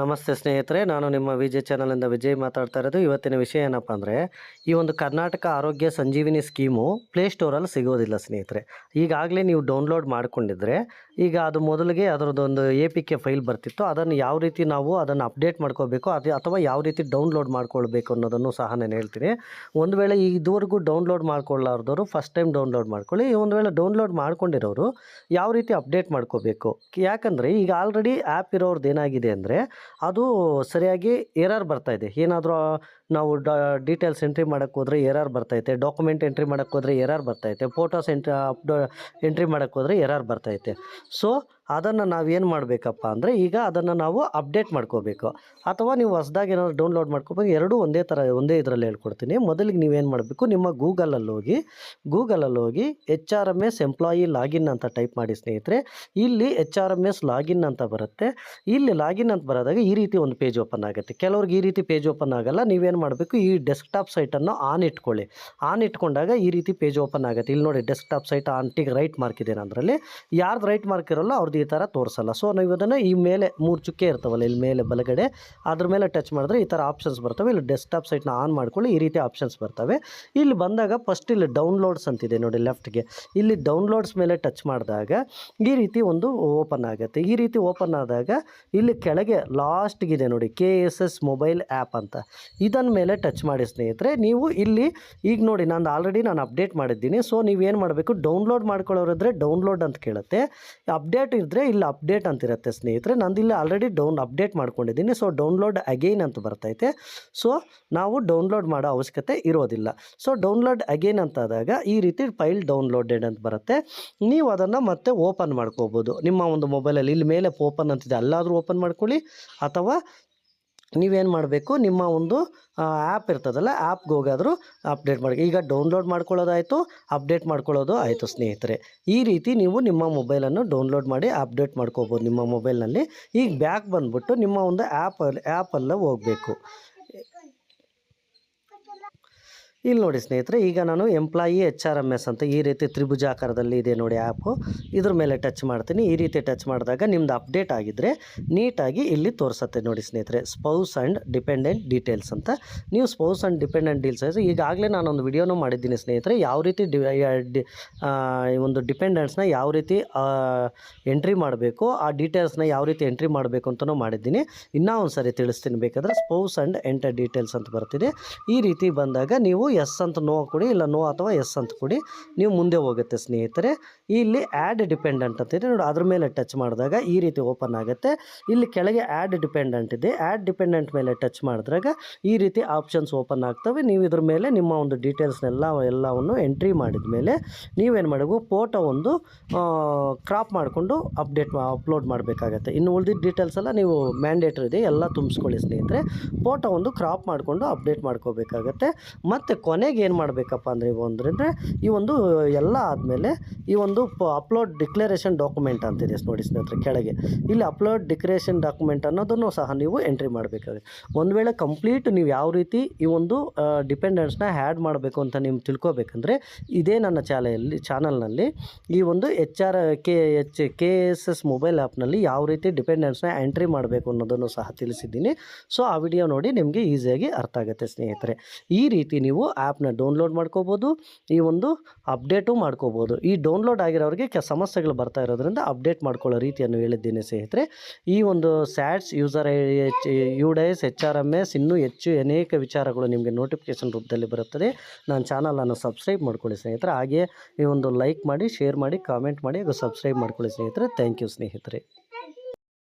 ನಮಸ್ತೆ ಸ್ನೇಹಿತರೆ, ನಾನು ನಿಮ್ಮ ವಿಜಯ್ ಚಾನಲಿಂದ ವಿಜಯ್ ಮಾತಾಡ್ತಾ ಇರೋದು. ಇವತ್ತಿನ ವಿಷಯ ಏನಪ್ಪ ಅಂದರೆ, ಈ ಒಂದು ಕರ್ನಾಟಕ ಆರೋಗ್ಯ ಸಂಜೀವಿನಿ ಸ್ಕೀಮು ಪ್ಲೇಸ್ಟೋರಲ್ಲಿ ಸಿಗೋದಿಲ್ಲ ಸ್ನೇಹಿತರೆ. ಈಗಾಗಲೇ ನೀವು ಡೌನ್ಲೋಡ್ ಮಾಡಿಕೊಂಡಿದ್ರೆ, ಈಗ ಅದು ಮೊದಲಿಗೆ ಅದರದ್ದೊಂದು ಎ ಪಿ ಕೆ ಫೈಲ್ ಬರ್ತಿತ್ತು. ಅದನ್ನು ಯಾವ ರೀತಿ ನಾವು ಅದನ್ನು ಅಪ್ಡೇಟ್ ಮಾಡ್ಕೋಬೇಕು ಅದು ಅಥವಾ ಯಾವ ರೀತಿ ಡೌನ್ಲೋಡ್ ಮಾಡ್ಕೊಳ್ಬೇಕು ಅನ್ನೋದನ್ನು ಸಹ ನಾನು ಹೇಳ್ತೀನಿ. ಒಂದು ವೇಳೆ ಇದುವರೆಗೂ ಡೌನ್ಲೋಡ್ ಮಾಡ್ಕೊಳ್ಳಾರ್ದವರು ಫಸ್ಟ್ ಟೈಮ್ ಡೌನ್ಲೋಡ್ ಮಾಡ್ಕೊಳ್ಳಿ. ಒಂದು ವೇಳೆ ಡೌನ್ಲೋಡ್ ಮಾಡ್ಕೊಂಡಿರೋರು, ಯಾವ ರೀತಿ ಅಪ್ಡೇಟ್ ಮಾಡ್ಕೋಬೇಕು ಯಾಕಂದರೆ ಈಗ ಆಲ್ರೆಡಿ ಆ್ಯಪ್ ಇರೋರ್ದು ಏನಾಗಿದೆ ಅಂದರೆ ಅದು ಸರಿಯಾಗಿ ಎರರ್ ಬರ್ತಾ ಇದೆ. ಏನಾದರೂ, ನಾವು ಡ, ಡೀಟೇಲ್ಸ್ ಎಂಟ್ರಿ ಮಾಡೋಕ್ಕೆ ಹೋದರೆ ಎರರ್ ಬರ್ತೈತೆ ಡಾಕ್ಯುಮೆಂಟ್ ಎಂಟ್ರಿ ಮಾಡೋಕ್ಕೆ ಹೋದರೆ ಎರರ್ ಬರ್ತೈತೆ ಫೋಟೋಸ್ ಎಂಟ್ರಿ ಅಪ್ಡೋ ಎಂಟ್ರಿ ಮಾಡೋಕ್ಕೆ ಹೋದರೆ ಎರರ್ ಬರ್ತೈತೆ ಸೊ ಅದನ್ನು ನಾವೇನು ಮಾಡಬೇಕಪ್ಪ ಅಂದರೆ ಈಗ ಅದನ್ನು ನಾವು ಅಪ್ಡೇಟ್ ಮಾಡ್ಕೋಬೇಕು. ಅಥವಾ ನೀವು ಹೊಸ್ದಾಗಿ ಏನಾದ್ರು ಡೌನ್ಲೋಡ್ ಮಾಡ್ಕೋಬೇಕು, ಎರಡೂ ಒಂದೇ ಥರ ಒಂದೇ ಇದರಲ್ಲಿ ಹೇಳ್ಕೊಡ್ತೀನಿ. ಮೊದಲಿಗೆ ನೀವೇನು ಮಾಡಬೇಕು, ನಿಮ್ಮ ಗೂಗಲಲ್ಲಿ ಹೋಗಿ ಗೂಗಲಲ್ಲಿ ಹೋಗಿ H R M S employee login ಅಂತ ಟೈಪ್ ಮಾಡಿ ಸ್ನೇಹಿತರೆ. ಇಲ್ಲಿ H R M S login ಅಂತ ಬರುತ್ತೆ. ಇಲ್ಲಿ ಲಾಗಿನ್ ಅಂತ ಬರೋದಾಗ ಈ ರೀತಿ ಒಂದು ಪೇಜ್ ಓಪನ್ ಆಗುತ್ತೆ. ಕೆಲವ್ರಿಗೆ ಈ ರೀತಿ ಪೇಜ್ ಓಪನ್ ಆಗಲ್ಲ. ನೀವೇನು ಮಾಡಬೇಕು, ಈ ಡೆಸ್ಕ್ಟಾಪ್ ಸೈಟನ್ನು ಆನ್ ಇಟ್ಕೊಳ್ಳಿ. ಆನ್ ಇಟ್ಕೊಂಡಾಗ ಈ ರೀತಿ ಪೇಜ್ ಓಪನ್ ಆಗುತ್ತೆ. ಇಲ್ಲಿ ನೋಡಿ ಡೆಸ್ಕ್ಟಾಪ್ ಸೈಟ್ ಆಂಟಿಗೆ ರೈಟ್ ಮಾರ್ಕ್ ಇದೆ ಅದರಲ್ಲಿ ಯಾರ್ದು ರೈಟ್ ಮಾರ್ಕ್ ಇರೋಲ್ಲ ಅವ್ರದ್ದು ಈ ಥರ ತೋರಿಸಲ್ಲ. ಸೊ ನೀವು ಇದನ್ನು ಈ ಮೇಲೆ ಮೂರು ಚುಕ್ಕೆ ಇರ್ತಾವಲ್ಲ, ಇಲ್ಲಿ ಮೇಲೆ ಬಲಗಡೆ, ಅದ್ರ ಮೇಲೆ ಟಚ್ ಮಾಡಿದ್ರೆ ಈ ಥರ ಆಪ್ಷನ್ಸ್ ಬರ್ತವೆ. ಇಲ್ಲಿ ಡೆಸ್ಕ್ಟಾಪ್ ಸೈಟ್ನ ಆನ್ ಮಾಡ್ಕೊಳ್ಳಿ, ಈ ರೀತಿ ಆಪ್ಷನ್ಸ್ ಬರ್ತವೆ. ಇಲ್ಲಿ ಬಂದಾಗ ಫಸ್ಟ್ ಇಲ್ಲಿ ಡೌನ್ಲೋಡ್ಸ್ ಅಂತಿದೆ ನೋಡಿ ಲೆಫ್ಟ್ಗೆ ಇಲ್ಲಿ ಡೌನ್ಲೋಡ್ಸ್ ಮೇಲೆ ಟಚ್ ಮಾಡಿದಾಗ ಈ ರೀತಿ ಒಂದು ಓಪನ್ ಆಗುತ್ತೆ. ಈ ರೀತಿ ಓಪನ್ ಆದಾಗ ಇಲ್ಲಿ ಕೆಳಗೆ ಲಾಸ್ಟ್ಗಿದೆ ನೋಡಿ K S S mobile app ಅಂತ. ಇದನ್ನ ಮೇಲೆ ಟಚ್ ಮಾಡಿ ಸ್ನೇಹಿತರೆ, ನೀವು ಇಲ್ಲಿ ಈಗ ನೋಡಿ ನಾನು ಆಲ್ರೆಡಿ ನಾನು ಅಪ್ಡೇಟ್ ಮಾಡಿದ್ದೀನಿ. ಸೊ ನೀವೇನು ಮಾಡಬೇಕು? ಡೌನ್ಲೋಡ್ ಮಾಡ್ಕೊಳ್ಳೋರಿದ್ರೆ ಡೌನ್ಲೋಡ್ ಅಂತ ಕೇಳುತ್ತೆ. ಅಪ್ಡೇಟ್ ಇದ್ದರೆ ಇಲ್ಲಿ ಅಪ್ಡೇಟ್ ಅಂತಿರುತ್ತೆ ಸ್ನೇಹಿತರೆ. ನಂದು ಇಲ್ಲಿ ಆಲ್ರೆಡಿ ಡೌನ್ ಅಪ್ಡೇಟ್ ಮಾಡ್ಕೊಂಡಿದ್ದೀನಿ. ಸೊ ಡೌನ್ಲೋಡ್ ಅಗೈನ್ ಅಂತ ಬರ್ತೈತೆ. ಸೊ ನಾವು ಡೌನ್ಲೋಡ್ ಮಾಡೋ ಅವಶ್ಯಕತೆ ಇರೋದಿಲ್ಲ. ಸೊ ಡೌನ್ಲೋಡ್ ಅಗೈನ್ ಅಂತ ಆದಾಗ ಈ ರೀತಿ ಫೈಲ್ ಡೌನ್ಲೋಡೆಡ್ ಅಂತ ಬರುತ್ತೆ. ನೀವು ಅದನ್ನು ಮತ್ತೆ ಓಪನ್ ಮಾಡ್ಕೋಬೋದು. ನಿಮ್ಮ ಒಂದು ಮೊಬೈಲಲ್ಲಿ ಇಲ್ಲಿ ಮೇಲೆ ಓಪನ್ ಅಂತಿದೆ. ಅಲ್ಲಾದರೂ ಓಪನ್ ಮಾಡ್ಕೊಳ್ಳಿ. ಅಥವಾ ನೀವೇನು ಮಾಡಬೇಕು? ನಿಮ್ಮ ಒಂದು ಆ್ಯಪ್ ಇರ್ತದಲ್ಲ ಆ್ಯಪ್ಗೆ ಹೋಗಾದರೂ ಅಪ್ಡೇಟ್ ಮಾಡಿ. ಈಗ ಡೌನ್ಲೋಡ್ ಮಾಡ್ಕೊಳ್ಳೋದಾಯಿತು ಅಪ್ಡೇಟ್ ಮಾಡ್ಕೊಳ್ಳೋದು ಆಯಿತು ಸ್ನೇಹಿತರೆ. ಈ ರೀತಿ ನೀವು ನಿಮ್ಮ ಮೊಬೈಲನ್ನು ಡೌನ್ಲೋಡ್ ಮಾಡಿ ಅಪ್ಡೇಟ್ ಮಾಡ್ಕೋಬೋದು ನಿಮ್ಮ ಮೊಬೈಲ್ನಲ್ಲಿ ಈಗ ಬ್ಯಾಕ್ ಬಂದುಬಿಟ್ಟು ನಿಮ್ಮ ಒಂದು ಆ್ಯಪಲ್ಲಿ ಆ್ಯಪಲ್ಲೇ ಹೋಗಬೇಕು. ಇಲ್ಲಿ ನೋಡಿ ಸ್ನೇಹಿತರೆ, ಈಗ ನಾನು employee H R M S ಅಂತ ಈ ರೀತಿ ತ್ರಿಭುಜಾಕಾರದಲ್ಲಿ ಇದೆ ನೋಡಿ ಆ್ಯಪು ಇದ್ರ ಮೇಲೆ ಟಚ್ ಮಾಡ್ತೀನಿ. ಈ ರೀತಿ ಟಚ್ ಮಾಡಿದಾಗ ನಿಮ್ದು ಅಪ್ಡೇಟ್ ಆಗಿದ್ದರೆ ನೀಟಾಗಿ ಇಲ್ಲಿ ತೋರಿಸುತ್ತೆ ನೋಡಿ ಸ್ನೇಹಿತರೆ ಸ್ಪೌಸ್ ಆ್ಯಂಡ್ ಡಿಪೆಂಡೆಂಟ್ ಡೀಟೇಲ್ಸ್ ಅಂತ. ನೀವು ಸ್ಪೌಸ್ ಆ್ಯಂಡ್ ಡಿಪೆಂಡೆಂಟ್ ಡೀಲ್ಸ್ ಈಗಾಗಲೇ ನಾನೊಂದು ವಿಡಿಯೋನೂ ಮಾಡಿದ್ದೀನಿ ಸ್ನೇಹಿತರೆ, ಯಾವ ರೀತಿ ಡಿ ಒಂದು ಡಿಪೆಂಡೆಂಟ್ಸ್ನ ಯಾವ ರೀತಿ ಎಂಟ್ರಿ ಮಾಡಬೇಕು, ಆ ಡೀಟೇಲ್ಸ್ನ ಯಾವ ರೀತಿ ಎಂಟ್ರಿ ಮಾಡಬೇಕು ಅಂತಲೂ ಮಾಡಿದ್ದೀನಿ. ಇನ್ನೂ ಒಂದು ಸರಿ ತಿಳಿಸ್ತೀನಿ, ಬೇಕಾದರೆ ಸ್ಪೌಸ್ ಆ್ಯಂಡ್ ಎಂಟರ್ ಡೀಟೇಲ್ಸ್ ಅಂತ ಬರ್ತಿದೆ. ಈ ರೀತಿ ಬಂದಾಗ ನೀವು ಎಸ್ ಅಂತ ನೋ ಕೊಡಿ, ಇಲ್ಲ ನೋ ಅಥವಾ ಎಸ್ ಅಂತ ಕೊಡಿ. ನೀವು ಮುಂದೆ ಹೋಗುತ್ತೆ ಸ್ನೇಹಿತರೆ. ಇಲ್ಲಿ ಆ್ಯಡ್ ಡಿಪೆಂಡೆಂಟ್ ಅಂತಿದೆ ನೋಡಿ, ಅದ್ರ ಮೇಲೆ ಟಚ್ ಮಾಡಿದಾಗ ಈ ರೀತಿ ಓಪನ್ ಆಗುತ್ತೆ. ಇಲ್ಲಿ ಕೆಳಗೆ ಆ್ಯಡ್ ಡಿಪೆಂಡೆಂಟ್ ಇದೆ. ಆ್ಯಡ್ ಡಿಪೆಂಡೆಂಟ್ ಮೇಲೆ ಟಚ್ ಮಾಡಿದಾಗ ಈ ರೀತಿ ಆಪ್ಷನ್ಸ್ ಓಪನ್ ಆಗ್ತವೆ. ನೀವು ಇದ್ರ ಮೇಲೆ ನಿಮ್ಮ ಒಂದು ಡೀಟೇಲ್ಸ್ನೆಲ್ಲ ಎಲ್ಲವನ್ನು ಎಂಟ್ರಿ ಮಾಡಿದ ಮೇಲೆ ನೀವೇನು ಮಾಡಬೇಕು ಫೋಟೋ ಒಂದು ಕ್ರಾಪ್ ಮಾಡಿಕೊಂಡು ಅಪ್ಡೇಟ್ ಅಪ್ಲೋಡ್ ಮಾಡಬೇಕಾಗತ್ತೆ. ಇನ್ನು ಉಳಿದಿದ್ದ ಡೀಟೇಲ್ಸ್ ಎಲ್ಲ ನೀವು ಮ್ಯಾಂಡೇಟ್ರಿ ಇದೆ. ಎಲ್ಲ ತುಂಬಿಸ್ಕೊಳ್ಳಿ ಸ್ನೇಹಿತರೆ. ಫೋಟೋ ಒಂದು ಕ್ರಾಪ್ ಮಾಡಿಕೊಂಡು ಅಪ್ಡೇಟ್ ಮಾಡ್ಕೋಬೇಕಾಗತ್ತೆ. ಮತ್ತು ಕೊನೆಗೆ ಏನು ಮಾಡಬೇಕಪ್ಪ ಅಂದರೆ ಇವು ಅಂದ್ರೆ ಈ ಒಂದು ಎಲ್ಲ ಆದಮೇಲೆ ಈ ಒಂದು ಅಪ್ಲೋಡ್ ಡಿಕ್ಲರೇಷನ್ ಡಾಕ್ಯುಮೆಂಟ್ ಅಂತಿದೆ ನೋಡಿ ಸ್ನೇಹಿತರೆ ಕೆಳಗೆ. ಇಲ್ಲಿ ಅಪ್ಲೋಡ್ ಡಿಕ್ಲರೇಷನ್ ಡಾಕ್ಯುಮೆಂಟ್ ಅನ್ನೋದನ್ನು ಸಹ ನೀವು ಎಂಟ್ರಿ ಮಾಡಬೇಕಾಗುತ್ತೆ. ಒಂದು ವೇಳೆ ಕಂಪ್ಲೀಟ್ ನೀವು ಯಾವ ರೀತಿ ಈ ಒಂದು ಡಿಪೆಂಡೆನ್ಸ್ನ ಆ್ಯಡ್ ಮಾಡಬೇಕು ಅಂತ ನೀವು ತಿಳ್ಕೊಬೇಕಂದ್ರೆ ಇದೇ ನನ್ನ ಚಾಲೆಯಲ್ಲಿ, ಚಾನಲ್ನಲ್ಲಿ ಈ ಒಂದು H R K H K S S mobile ಆ್ಯಪ್ನಲ್ಲಿ ಯಾವ ರೀತಿ ಡಿಪೆಂಡೆನ್ಸ್ನ ಎಂಟ್ರಿ ಮಾಡಬೇಕು ಅನ್ನೋದನ್ನು ಸಹ ತಿಳಿಸಿದ್ದೀನಿ. ಸೊ ಆ ವಿಡಿಯೋ ನೋಡಿ ನಿಮಗೆ ಈಸಿಯಾಗಿ ಅರ್ಥ ಆಗುತ್ತೆ ಸ್ನೇಹಿತರೆ. ಈ ರೀತಿ ನೀವು ಆ್ಯಪ್ನ ಡೌನ್ಲೋಡ್ ಮಾಡ್ಕೋಬೋದು, ಈ ಒಂದು ಅಪ್ಡೇಟು ಮಾಡ್ಕೋಬೋದು. ಈ ಡೌನ್ಲೋಡ್ ಆಗಿರೋರಿಗೆ ಕೆ ಸಮಸ್ಯೆಗಳು ಬರ್ತಾ ಇರೋದ್ರಿಂದ ಅಪ್ಡೇಟ್ ಮಾಡ್ಕೊಳ್ಳೋ ರೀತಿಯನ್ನು ಹೇಳಿದ್ದೀನಿ ಸ್ನೇಹಿತರೆ. ಈ ಒಂದು ಸ್ಯಾಟ್ಸ್ ಯೂಸರ್ ಎಚ್ you dies H R M S ಇನ್ನೂ ಹೆಚ್ಚು ಅನೇಕ ವಿಚಾರಗಳು ನಿಮಗೆ ನೋಟಿಫಿಕೇಷನ್ ರೂಪದಲ್ಲಿ ಬರುತ್ತದೆ. ನಾನು ಚಾನಲನ್ನು ಸಬ್ಸ್ಕ್ರೈಬ್ ಮಾಡ್ಕೊಳ್ಳಿ ಸ್ನೇಹಿತರೆ. ಹಾಗೆ ಈ ಒಂದು ಲೈಕ್ ಮಾಡಿ, ಶೇರ್ ಮಾಡಿ, ಕಾಮೆಂಟ್ ಮಾಡಿ ಹಾಗೂ ಸಬ್ಸ್ಕ್ರೈಬ್ ಮಾಡ್ಕೊಳ್ಳಿ ಸ್ನೇಹಿತರೆ. ಥ್ಯಾಂಕ್ ಯು ಸ್ನೇಹಿತರೆ.